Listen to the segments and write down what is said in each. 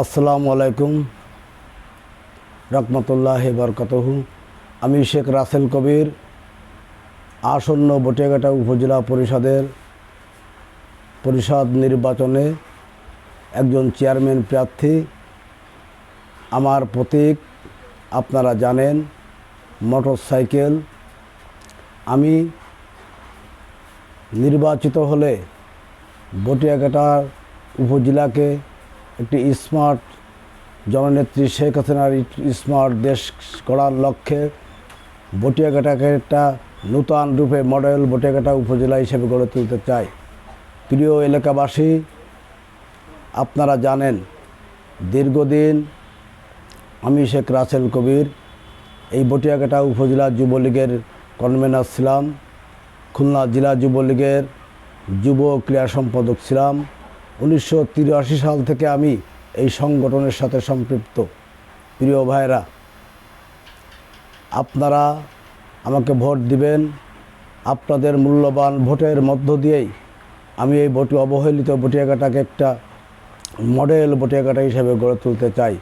আসসালামু আলাইকুম। রহমতুল্লাহ বরকতহু। আমি শেখ রাসেল কবির, আসন্ন বটিয়াঘাটা উপজেলা পরিষদের পরিষদ নির্বাচনে একজন চেয়ারম্যান প্রার্থী। আমার প্রতীক, আপনারা জানেন মোটর সাইকেল আমি নির্বাচিত হলে বটিয়াঘাটার উপজেলাকে একটি স্মার্ট জননেত্রী শেখ হাসিনার স্মার্ট দেশ করার লক্ষ্যে বটিয়াঘাটাকে একটা নূতন রূপে মডেল বটিয়াঘাটা উপজেলা হিসেবে গড়ে তুলতে চাই। প্রিয় এলাকাবাসী, আপনারা জানেন, দীর্ঘদিন আমি শেখ রাসেল কবির, এই বটিয়াঘাটা উপজেলা যুবলীগের কনভেনার ছিলাম, খুলনা জেলা যুবলীগের যুব ক্রীড়া সম্পাদক ছিলাম। উনিশশো তিরাশি সাল থেকে আমি এই সংগঠনের সাথে সম্পৃক্ত। প্রিয় ভাইরা আপনারা আমাকে ভোট দিবেন। আপনাদের মূল্যবান ভোটের মধ্য দিয়েই আমি এই বটি অবহেলিত বটিয়াঘাটাকে একটা মডেল বটিয়াঘাটা হিসেবে গড়ে তুলতে চাই।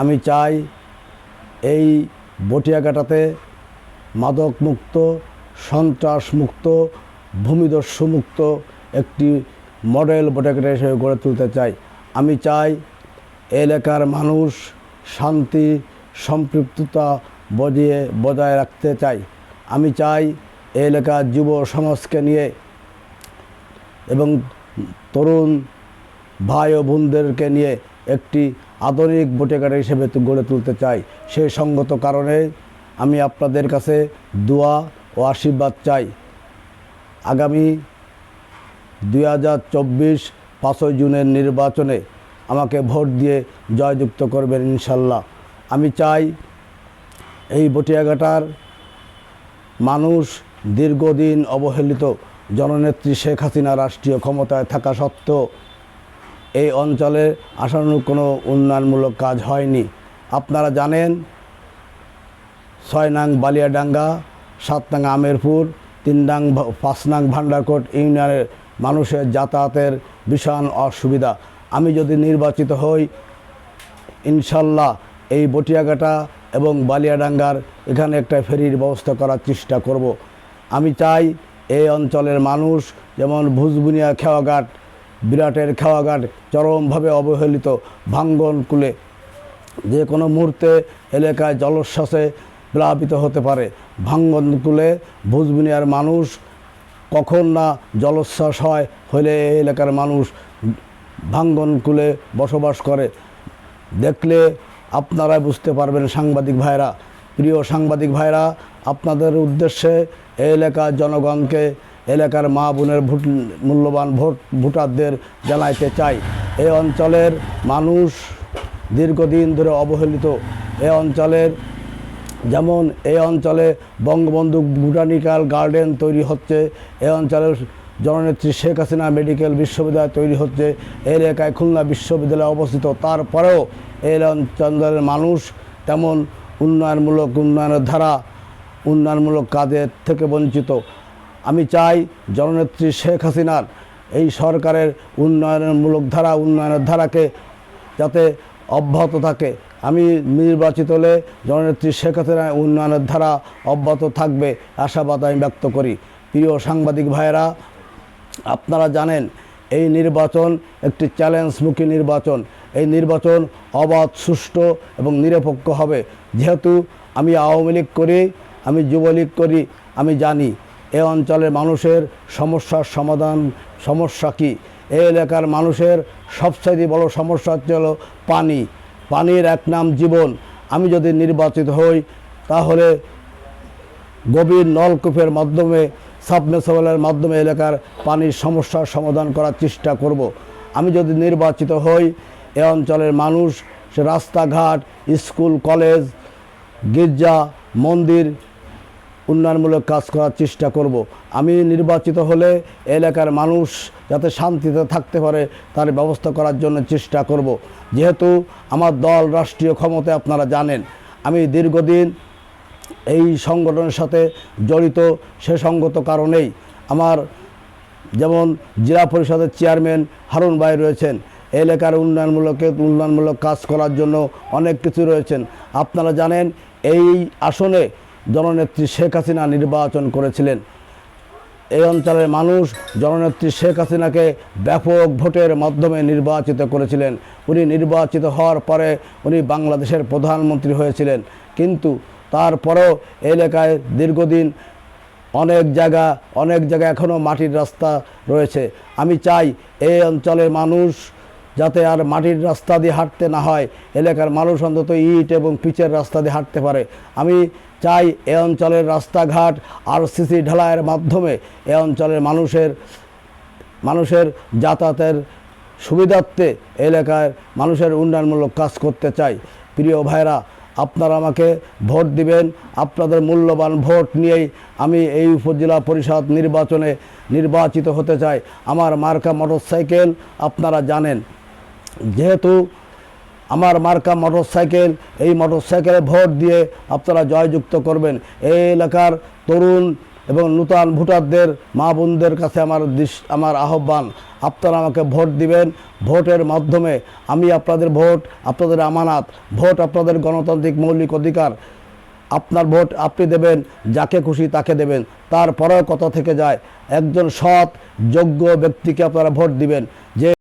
আমি চাই এই বটিয়াঘাটাতে মাদক মুক্ত সন্ত্রাস মুক্ত ভূমিদস্যু একটি মডেল বটিয়াঘাটা হিসেবে গড়ে তুলতে চাই। আমি চাই এলাকার মানুষ শান্তি, সম্পৃক্ততা বজিয়ে বজায় রাখতে চাই। আমি চাই এলাকার যুব সমাজকে নিয়ে এবং তরুণ ভাই ও বোনদেরকে নিয়ে একটি আধুনিক ভোটেকার হিসেবে গড়ে তুলতে চাই। সেই সঙ্গত কারণে আমি আপনাদের কাছে দোয়া ও আশীর্বাদ চাই। আগামী দুই হাজার চব্বিশ পাঁচই জুনের নির্বাচনে আমাকে ভোট দিয়ে জয়যুক্ত করবেন ইনশাল্লাহ। আমি চাই এই বটিয়াঘাটার মানুষ দীর্ঘদিন অবহেলিত জননেত্রী শেখ হাসিনা রাষ্ট্রীয় ক্ষমতায় থাকা সত্ত্বেও এই অঞ্চলে আসানুর কোনো উন্নয়নমূলক কাজ হয়নি। আপনারা জানেন, ছয় নাং বালিয়াডাঙ্গা, সাত নাং আমেরপুর, তিন নাং পাঁচ ভান্ডারকোট ইউনিয়নের মানুষের যাতায়াতের ভীষণ অসুবিধা। আমি যদি নির্বাচিত হই, ইনশাল্লাহ এই বটিয়াঘাটা এবং বালিয়াডাঙ্গার এখানে একটা ফেরির ব্যবস্থা করার চেষ্টা করব। আমি চাই এই অঞ্চলের মানুষ যেমন ভুজবুনিয়া খেওয়াঘাট, বিরাটের খেওয়াঘাট চরমভাবে অবহেলিত, ভাঙ্গন কুলে। যে কোনো মুহূর্তে এলাকায় জলোচ্ছ্বাসে প্লাবিত হতে পারে। ভাঙ্গনকুলে ভুজবুনিয়ার মানুষ কখন না জলোচ্ছ্বাস হয়, হলে এলাকার মানুষ ভাঙ্গনকুলে বসবাস করে। দেখলে আপনারা বুঝতে পারবেন সাংবাদিক ভাইরা। প্রিয় সাংবাদিক ভাইরা, আপনাদের উদ্দেশ্যে এলাকার জনগণকে এলাকার মা বোনের ভোট, মূল্যবান ভোট, ভোটারদের জানাইতে চাই। এই অঞ্চলের মানুষ দীর্ঘদিন ধরে অবহেলিত। এই অঞ্চলের যেমন এই অঞ্চলে বঙ্গবন্ধু বোটানিক্যাল গার্ডেন তৈরি হচ্ছে এই অঞ্চলের জননেত্রী শেখ হাসিনা মেডিকেল বিশ্ববিদ্যালয় তৈরি হচ্ছে এই এলাকায় খুলনা বিশ্ববিদ্যালয় অবস্থিত। তারপরেও এই অঞ্চলের মানুষ তেমন উন্নয়নমূলক উন্নয়নের ধারা, উন্নয়নমূলক কাজের থেকে বঞ্চিত। আমি চাই জননেত্রী শেখ হাসিনার এই সরকারের উন্নয়নমূলক ধারা, উন্নয়নের ধারাকে যাতে অব্যাহত থাকে। আমি নির্বাচিত হলে জননেত্রী শেখ হাসিনার উন্নয়নের ধারা অব্যাহত থাকবে, আশাবাদ আমি ব্যক্ত করি। প্রিয় সাংবাদিক ভাইয়েরা, আপনারা জানেন, এই নির্বাচন একটি চ্যালেঞ্জমুখী নির্বাচন। এই নির্বাচন অবাধ, সুষ্ঠু এবং নিরপেক্ষ হবে। যেহেতু আমি আওয়ামী লীগ করি, আমি যুবলীগ করি, আমি জানি এ অঞ্চলের মানুষের সমস্যার সমাধান, সমস্যা কী? এই এলাকার মানুষের সবচাইতে বড় সমস্যা হচ্ছে হলো পানি। পানির এক নাম জীবন আমি যদি নির্বাচিত হই, তাহলে গভীর নলকূপের মাধ্যমে সাবমেসবলের মাধ্যমে এলাকার পানির সমস্যার সমাধান করার চেষ্টা করব। আমি যদি নির্বাচিত হই, এ অঞ্চলের মানুষ রাস্তাঘাট, স্কুল, কলেজ, গির্জা, মন্দির উন্নয়নমূলক কাজ করার চেষ্টা করব। আমি নির্বাচিত হলে এলাকার মানুষ যাতে শান্তিতে থাকতে পারে, তার ব্যবস্থা করার জন্য চেষ্টা করব। যেহেতু আমার দল রাষ্ট্রীয় ক্ষমতায় আপনারা জানেন, আমি দীর্ঘদিন এই সংগঠনের সাথে জড়িত, সে সঙ্গত কারণেই আমার যেমন জেলা পরিষদের চেয়ারম্যান হারুন ভাই রয়েছেন, এলাকার উন্নয়নমূলক উন্নয়নমূলক কাজ করার জন্য অনেক কিছু রয়েছেন আপনারা জানেন, এই আসনে জননেত্রী শেখ হাসিনা নির্বাচন করেছিলেন। এই অঞ্চলের মানুষ জননেত্রী শেখ হাসিনাকে ব্যাপক ভোটের মাধ্যমে নির্বাচিত করেছিলেন। উনি নির্বাচিত হওয়ার পরে উনি বাংলাদেশের প্রধানমন্ত্রী হয়েছিলেন। কিন্তু তারপরেও এলাকায় দীর্ঘদিন অনেক জায়গা অনেক জায়গা এখনও মাটির রাস্তা রয়েছে। আমি চাই এই অঞ্চলের মানুষ যাতে আর মাটির রাস্তা দিয়ে হাঁটতে না হয়। এলাকার মানুষ অন্তত ইট এবং পিচের রাস্তা দিয়ে হাঁটতে পারে। আমি চাই এ অঞ্চলের রাস্তাঘাট আর সিসি ঢালাইয়ের মাধ্যমে এ অঞ্চলের মানুষের মানুষের যাতায়াতের সুবিধার্থে এলাকায় মানুষের উন্নয়নমূলক কাজ করতে চাই। প্রিয় ভাইরা আপনারা আমাকে ভোট দিবেন। আপনাদের মূল্যবান ভোট নিয়েই আমি এই উপজেলা পরিষদ নির্বাচনে নির্বাচিত হতে চাই। আমার মার্কা মোটরসাইকেল আপনারা জানেন। যেহেতু আমার মার্কা মোটরসাইকেল, এই মোটরসাইকেলে ভোট দিয়ে আপনারা জয়যুক্ত করবেন। এই এলাকার তরুণ এবং নূতন ভোটারদের, মা বোনদের কাছে আমার আমার আহ্বান, আপনারা আমাকে ভোট দিবেন। ভোটের মাধ্যমে আমি আপনাদের ভোট, আপনাদের আমানাত, ভোট আপনাদের গণতান্ত্রিক মৌলিক অধিকার, আপনার ভোট আপনি দেবেন, যাকে খুশি তাকে দেবেন। তারপরেও কথা থেকে যায়, একজন সৎ, যোগ্য ব্যক্তিকে আপনারা ভোট দিবেন। যে